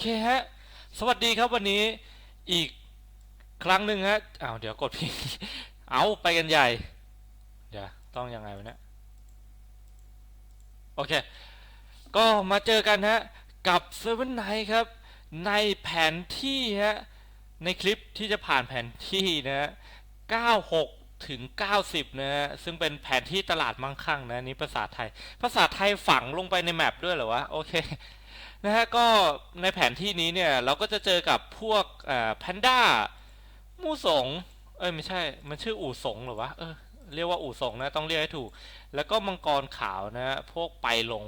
เคฮะ สวัสดีครับวันนี้อีกครั้งหนึ่งฮะอ้าวเดี๋ยวกดผิดเอาไปกันใหญ่ เดี๋ยวต้องยังไงวะเนี่ย โอเค ก็มาเจอกันฮะ กับเซเว่นไนครับ ในแผนที่ฮะ ในคลิปที่จะผ่านแผนที่นะฮะ96 ถึง 90 นะฮะ ซึ่งเป็นแผนที่ตลาดมั่งคั่งนะ นี่ภาษาไทย ภาษาไทยฝังลงไปในแมปด้วยเหรอวะ โอเค นะฮะก็ในแผนที่นี้เนี่ยเราก็จะเจอกับพวกแพนด้ามูสงเอ้ยไม่ใช่ มันชื่ออู่สงเหรอวะเออเรียกว่าอู่สงนะต้องเรียกให้ถูก แล้วก็มังกรขาวนะฮะพวกไปหลง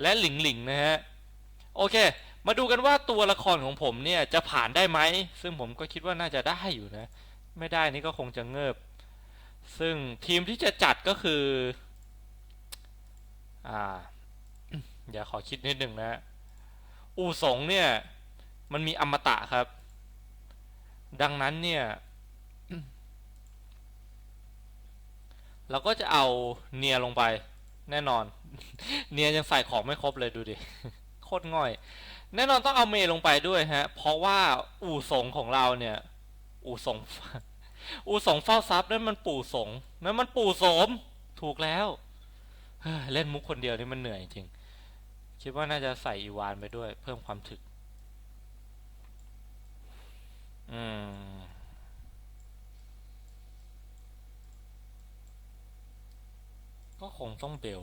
และหลิงหลิงนะฮะโอเค มาดูกันว่าตัวละครของผมเนี่ยจะผ่านได้ไหม ซึ่งผมก็คิดว่าน่าจะได้อยู่นะ ไม่ได้นี่ก็คงจะเงิบ ซึ่งทีมที่จะจัดก็คือ อ่า เดี๋ยวขอคิดนิดหนึ่งนะ อู่สงเนี่ย มันมีอมตะครับ ดังนั้นเนี่ย เราก็จะเอาเนียลงไปแน่นอน เนียยังใส่ของไม่ครบเลยดูดิ โคตรง่อย แน่นอนต้องเอาเมย์ลงไปด้วยฮะ เพราะว่าอู่สงของเราเนี่ย อู่สงอู่สงเฝ้าทรัพย์นั่นมันปู่สงนั่นมันปู่สม ถูกแล้ว เล่นมุกคนเดียวนี่มันเหนื่อยจริง คิดว่าน่าจะใส่อีวานไปด้วย เพิ่มความถึก อืม ก็คงต้องเบล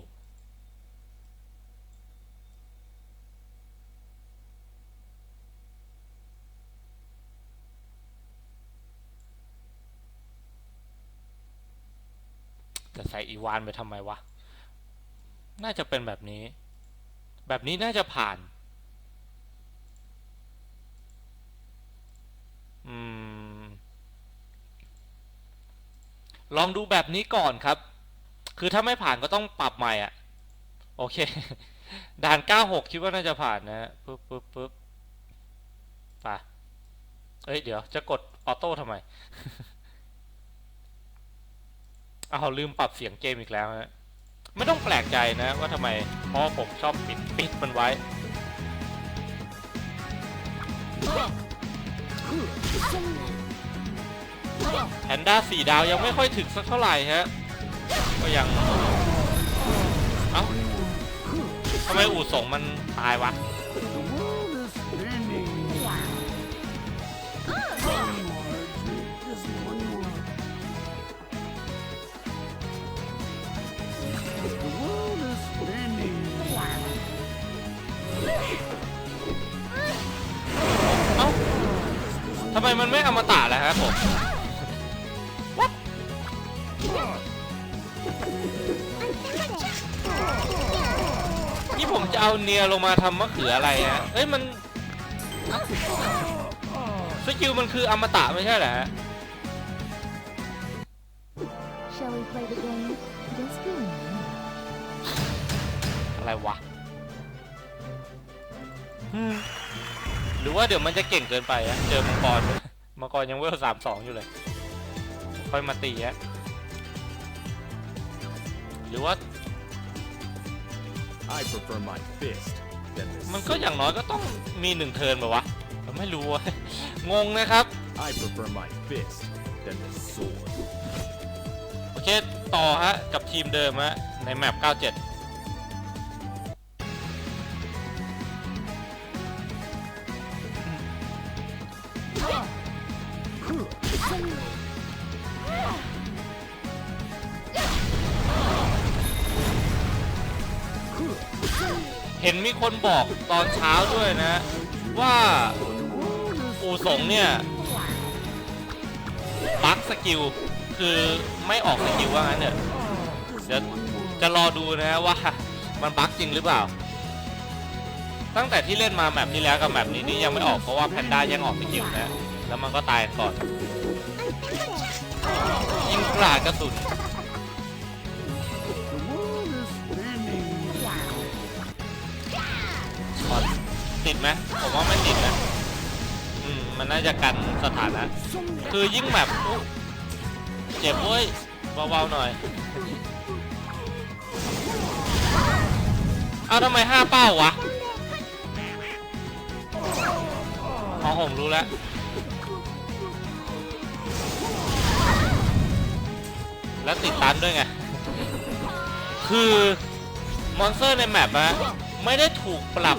จะใส่อีวานไปทำไมวะ น่าจะเป็นแบบนี้ แบบนี้น่าจะผ่านอืมลองดูแบบนี้ก่อนครับ คือถ้าไม่ผ่านก็ต้องปรับใหม่อะ โอเค ด่าน 96 คิดว่าน่าจะผ่านนะปึ๊บปึ๊บปึ๊บไปเอ้ย เดี๋ยวจะกดออโต้ทำไม เอาลืมปรับเสียงเกมอีกแล้วฮะ ไม่ต้องแปลกใจนะว่าทำไมเพราะว่าผมชอบปิดปิดมันไว้ แพนด้าสี่ดาวยังไม่ค่อยถึงสักเท่าไหร่ฮะ ก็ยัง เอ้าทำไมอู่สงมันตายวะ มมันไม่อมตะล่ะครับผมนี่ผมจะเอาเนียลงมาทำมะเขืออะไรฮะเอ้ยมันสกิลมันคืออมตะไม่ใช่เหรอฮะ Shall we play the game? Just be me. อะไรวะอืมหรือว่าเดี๋ยวมันจะเก่งเกินไปอะเจอมังกร มังกรยังเวลสามสองอยู่เลย ค่อยมาตีอะหรือว่า I prefer my fist than the มันก็อย่างน้อยก็ต้องมีหนึ่งเทิร์นแบบวะผมไม่รู้อะงงนะครับ I prefer my fist than the sword. โอเค ต่อฮะ กับทีมเดิมฮะ ในแมป 97 เห็นมีคนบอกตอนเช้าด้วยนะ ว่าอูสงเนี่ยบัคสกิลคือไม่ออกสกิลว่างั้นเนี่ยเดี๋ยวจะรอดูนะว่ามันบัคจริงหรือเปล่า ตั้งแต่ที่เล่นมาแมปที่แล้วกับแมปนี้นี่ยังไม่ออกเพราะว่าแพนด้ายังออกสกิลนะ แล้วมันก็ตายก่อนยิงกราดกระสุน อตติดไหมผมว่าไม่ติดนะอืมมันน่าจะกันสถานะ คือยิ่งแบบเจ็บเว้ยเบาๆหน่อยเอาทำไมห้าเป้าวะผมรู้แล้วแล้วติดตันด้วยไง คือ มอนสเตอร์ในแมปอะไม่ได้ถูกปรับ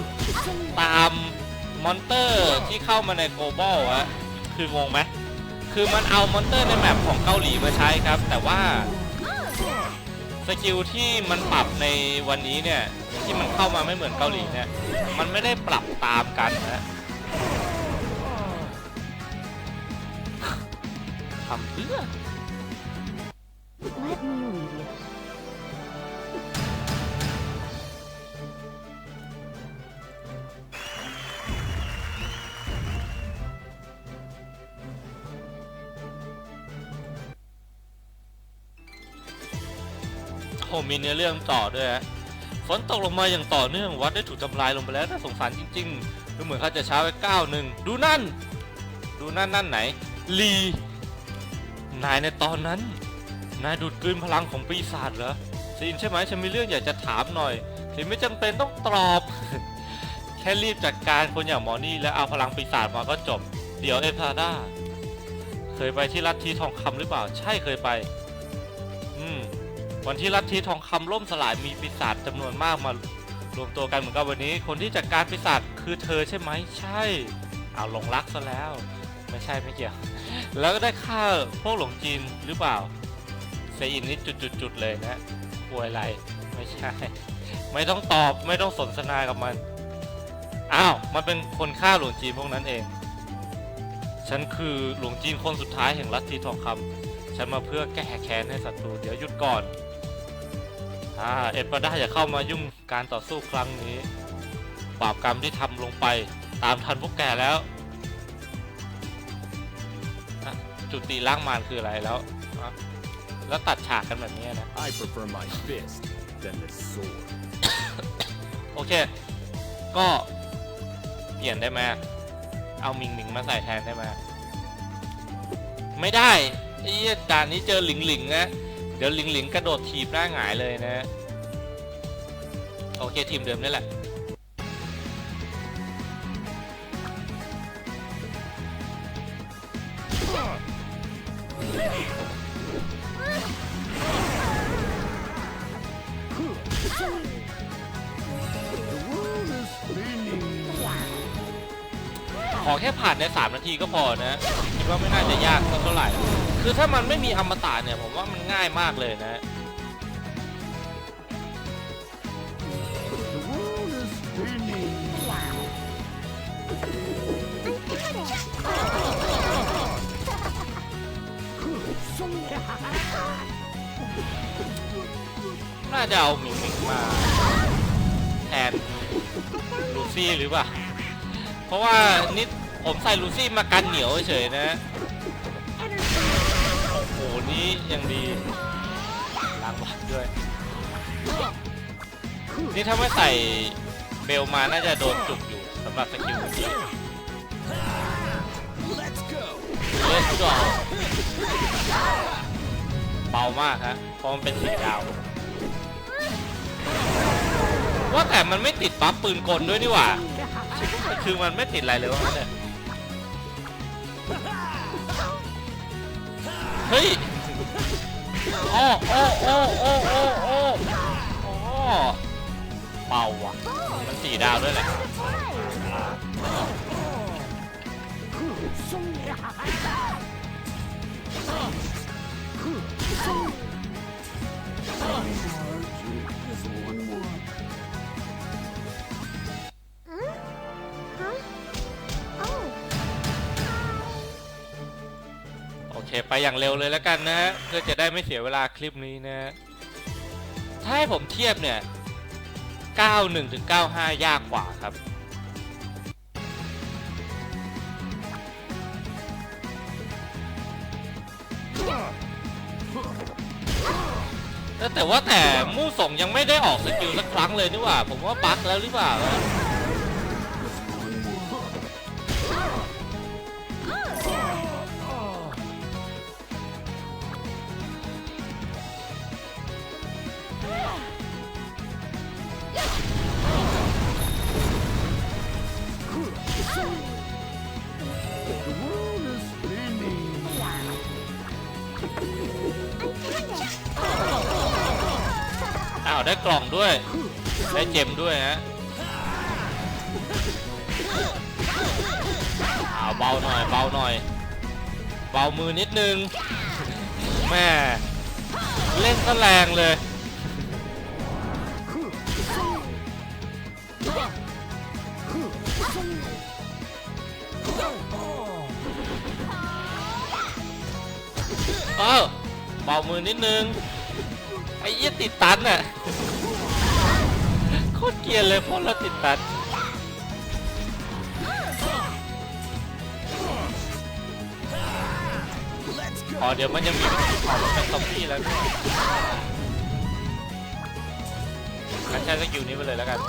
ตามมอนเตอร์ที่เข้ามาในโกลบอลอะคืองงไหมคือมันเอามอนเตอร์ในแมปของเกาหลีมาใช้ครับ แต่ว่าสกิลที่มันปรับในวันนี้เนี่ยที่มันเข้ามาไม่เหมือนเกาหลีเนี่ยมันไม่ได้ปรับตามกันนะทำเพื่อ มีเนื้อเรื่องต่อด้วยฮะฝนตกลงมาอย่างต่อเนื่องวัดได้ถูกทำลายลงไปแล้วน่าสงสารจริงๆ ดูเหมือนเขาจะช้าไปก้าวหนึ่งดูนั่น ดูนั่นนั่นไหน ลี นายในตอนนั้น นายดูดกลืนพลังของปีศาจเหรอซีนใช่ไหมฉันมีเรื่องอยากจะถามหน่อยถึงไม่จำเป็นต้องตอบ แค่รีบจัดการคนอย่างหมอนี่แล้วเอาพลังปีศาจมาก็จบ เดี๋ยวเอพาด้าเคยไปที่ลัทธิทองคำหรือเปล่า ใช่เคยไป วันที่ลัทธิทองคำล่มสลายมีปีศาจจำนวนมากมารวมตัวกันเหมือนกับวันนี้ คนที่จัดการปีศาจคือเธอใช่ไหมใช่ เอาหลงรักซะแล้ว ไม่ใช่ไม่เกี่ยว แล้วก็ได้ฆ่าพวกหลงจีนหรือเปล่าเซอินนี่จุดๆๆเลยนะป่วยอะไรไม่ใช่ ไม่ต้องตอบไม่ต้องสนทนากับมันอ้าวมันเป็นคนฆ่าหลวงจีนพวกนั้นเอง ฉันคือหลวงจีนคนสุดท้ายแห่งลัทธิทองคำฉันมาเพื่อแก้แค้นให้ศัตรูเดี๋ยวหยุดก่อน อ่าเอ็ดปาด้าอย่าเข้ามายุ่งการต่อสู้ครั้งนี้ บาปกรรมที่ทำลงไปตามทันพวกแกแล้วอะจุติล่างมารคืออะไรแล้วอะแล้วตัดฉากกันแบบนี้นะ I prefer my fist than the sword. โอเค ก็เปลี่ยนได้ไหมเอามิงมิงมาใส่แทนได้ไหมไม่ได้ไอ้เหี้ยด่านนี้เจอหลิงหลิงนะ เดี๋ยวหลิงหลิงกระโดดถีบหน้าหงายเลยนะ โอเคทีมเดิมนี่แหละขอแค่ผ่านใน 3 นาทีก็พอนะ คิดว่าไม่น่าจะยากสักเท่าไหร่ คือถ้ามันไม่มีอมตะเนี่ยผมว่ามันง่ายมากเลยนะน่าจะเอาหมิงหมิงมาแทนลูซี่หรือเปล่า เพราะว่านิดผมใส่ลูซี่มากันเหนียวเฉยนะ โหนี่ยังดีล้างบาดด้วย นี่ถ้าไม่ใส่เบลมาน่าจะโดนจุกอยู่สำหรับสกิลเมื่อกี้ Let's go. Let's go เบามากฮะเพราะมันเป็นสีดาว ว่าแต่มันไม่ติดปั๊บปืนกลด้วยนี่หว่า คือมันไม่ติดอะไรเลยว่างั้นเนี่ยเฮ้ย อ้ออ้โอ้โอ้โอ้โอ้โอ้อเบาอะ มันสี่ดาวด้วยแหละ ไปอย่างเร็วเลยแล้วกันนะเพื่อจะได้ไม่เสียเวลาคลิปนี้นะ ถ้าให้ผมเทียบเนี่ย 91ถึง95 ยากกว่าครับ แต่แต่ว่าแต่มู่ส่งยังไม่ได้ออกสกิลสักครั้งเลยนี่หว่า ผมว่าบั๊กแล้วหรือเปล่า ได้กล่องด้วย ได้เจมด้วยฮะอ้าวเบาหน่อยเบาหน่อย เบามือนิดนึงแม่เล่นซะแรงเลยเออเบามือนิดนึง ไอ้เหี้ยติดตันน่ะ ยดเลยพ่นแล้วติดตันอ๋อเดี๋ยวมันยังมีออกมาเป็นซอมบี้แล้วเนี่ยงั้นใช้สกิลนี้ไปเลยแล้วกัน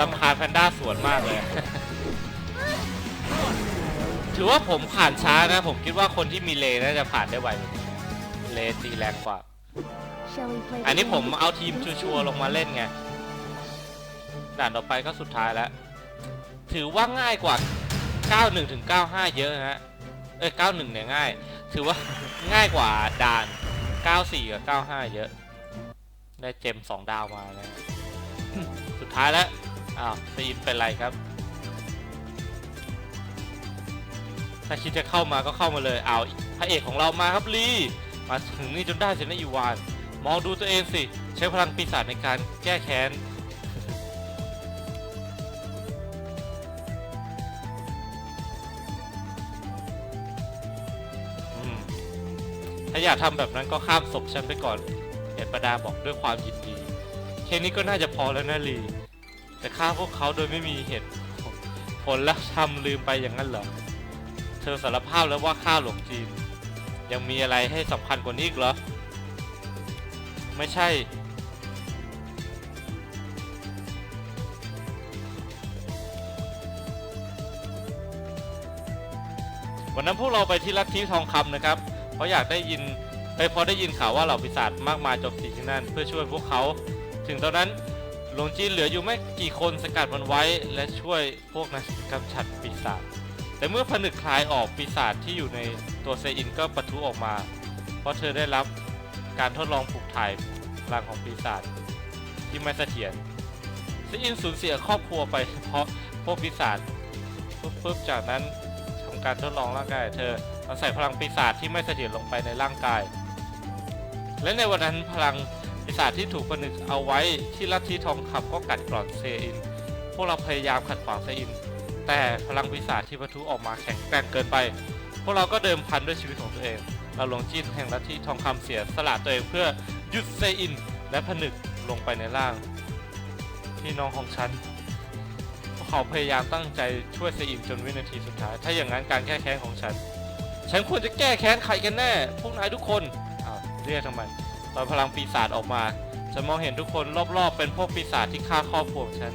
ลำคาแพนด้าสวนมากเลย ถือว่าผมผ่านช้านะ ผมคิดว่าคนที่มีเลน่าจะผ่านได้ไวกว่านี้เลตีแรงกว่า Shall we play the อันนี้ผม game? เอาทีมชัวร์ๆลงมาเล่นไง ด่านต่อไปก็สุดท้ายแล้ว ถือว่าง่ายกว่า 91ถึง95 เยอะนะฮะ เอ้ย91 เนี่ยง่าย ถือว่าง่ายกว่าด่าน 94 กับ 95 เยอะ ได้เจม2ดาวมานะ สุดท้ายแล้ว อ้าวซีนเป็นไรครับ ถ้าคิดจะเข้ามาก็เข้ามาเลยเอาพระเอกของเรามาครับลีมาถึงนี่จนได้สินะอีวาน มองดูตัวเองสิ ใช้พลังปีศาจในการแก้แค้นถ้าอยากทำแบบนั้นก็ข้ามศพฉันไปก่อนเอ็ดประดาบอกด้วยความยินดี แค่นี้ก็น่าจะพอแล้วนะลี แต่ฆ่าพวกเขาโดยไม่มีเหตุผลแล้วทำลืมไปอย่างนั้นเหรอ ธอสารภาพแล้วว่าฆ่าหลวงจีน ยังมีอะไรให้สำคัญกว่านี้อีกเหรอ ไม่ใช่ วันนั้นพวกเราไปที่ลัทธิทองคำนะครับ เพราะอยากได้ยินไปพราะได้ยินข่าวว่าเหล่าปีศาจมากมายโจมตีที่นั่น เพื่อช่วยพวกเขา ถึงตอนนั้นหลวงจีนเหลืออยู่ไม่กี่คนสกัดมันไว้และช่วยพวกนั้นกำจัดปีศาจ แต่เมื่อผนึกคลายออกปีศาจที่อยู่ในตัวเซอินก็ปะทุออกมา เพราะเธอได้รับการทดลองปลูกถ่ายพลังของปีศาจที่ไม่เสถียรเซอินสูญเสียครอบครัวไปเพราะพวกปีศาจปุ๊บจากนั้นทำการทดลองร่างกายเธอเอาใส่พลังปีศาจที่ไม่เสถียรลงไปในร่างกาย และในวันนั้นพลังปีศาจที่ถูกผนึกเอาไว้ที่ลัทธิทองคำก็กัดกร่อนเซอิน พวกเราพยายามขัดขวางเซอิน แต่พลังปีศาที่ปะทุออกมาแข็งแกร่งเกินไป พวกเราก็เดิมพันด้วยชีวิตของตัวเองเราหลงจินแห่งลัทธิทองคำเสียสละตัวเองเพื่อหยุดเซอิน และผนึกลงไปในร่างพี่น้องของฉันพวกเขาพยายามตั้งใจช่วยเซอินจนวินาทีสุดท้าย ถ้าอย่างนั้นการแก้แค้นของฉัน ฉันควรจะแก้แค้นใครกันแน่ พวกนายทุกคนอ้าวเรียกทำไมตอนพลังปีศาจออกมา ฉันมองเห็นทุกคนรอบๆ เป็นพวกปีศาจที่ฆ่าครอบครัวฉัน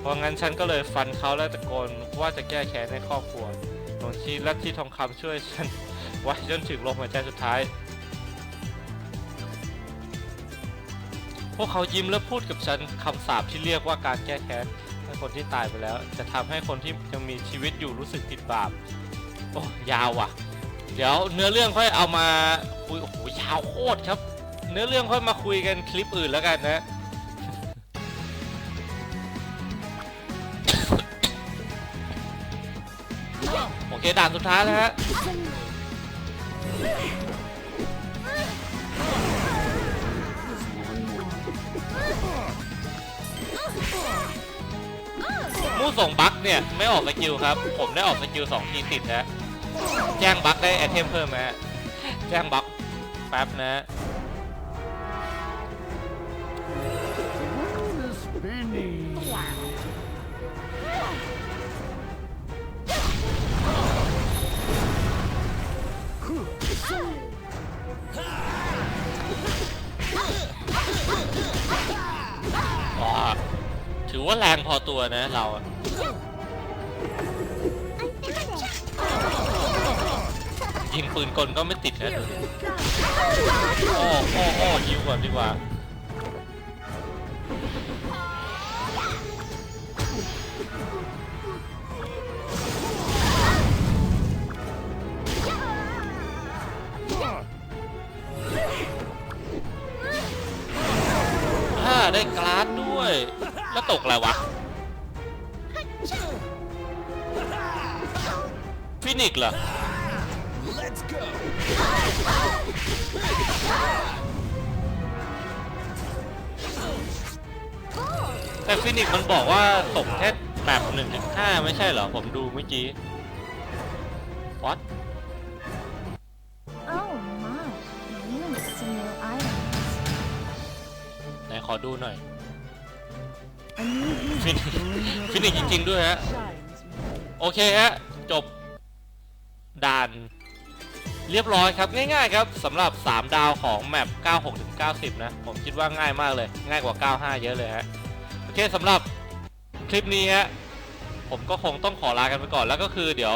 เพราะงั้นฉันก็เลยฟันเขาและตะโกนว่าจะแก้แค้นให้ครอบครัวหลวงชีและที่ทองคำช่วยฉันไว้จนถึงลมหายใจสุดท้าย พวกเขายิ้มและพูดกับฉันคำสาปที่เรียกว่าการแก้แค้นให้คนที่ตายไปแล้ว จะทำให้คนที่ยังมีชีวิตอยู่รู้สึกผิดบาปโอ้ยาวว่ะ เดี๋ยวเนื้อเรื่องค่อยเอามาคุยโอ้โหยาวโคตรครับ เนื้อเรื่องค่อยมาคุยกันคลิปอื่นแล้วกันนะ เคด่านสุดท้ายแล้วฮะมู่ส่งบั๊กเนี่ย ไม่ออกสกิลครับ ผมได้ออกสกิลสองทีติดนะแจ้งบั๊กได้ไอเทมเพิ่มไหมฮะแจ้งบั๊กแป๊บนะ ถือว่าแรงพอตัวนะเรายิงปืนกลก็ไม่ติดนะดูดิโอ้โอ้โอ้ยิวก่อนดีกว่าได้กลาดด้วย ตกอะไรวะฟินิกซ์เหรอ Let's go. แต่ฟินิกซ์มันบอกว่าตกแค่แบบหนึ่งถึงห้าไม่ใช่เหรอ ผมดูเมื่อกี้ what Oh my, you need some new items. ไหนขอดูหน่อย A new unit ฟินิกซ์ฟินิกซ์จริง ๆ ด้วยฮะ โอเคฮะ จบด่าน เรียบร้อยครับ ง่าย ๆ ครับสำหรับ 3 ดาวของแมป 96 ถึง 90 นะ ผมคิดว่าง่ายมากเลย ง่ายกว่า 95 เยอะเลยฮะ โอเคสำหรับคลิปนี้ฮะ ผมก็คงต้องขอลากันไปก่อนแล้วก็คือเดี๋ยว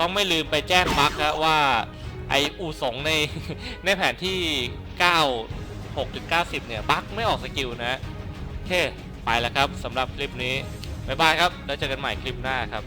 ต้องไม่ลืมไปแจ้งบั๊กฮะว่าไออูสงในในแผนที่ 96 ถึง 90 เนี่ย บั๊กไม่ออกสกิลนะโอเค ไปแล้วครับสำหรับคลิปนี้บ๊ายบายครับ แล้วเจอกันใหม่คลิปหน้าครับ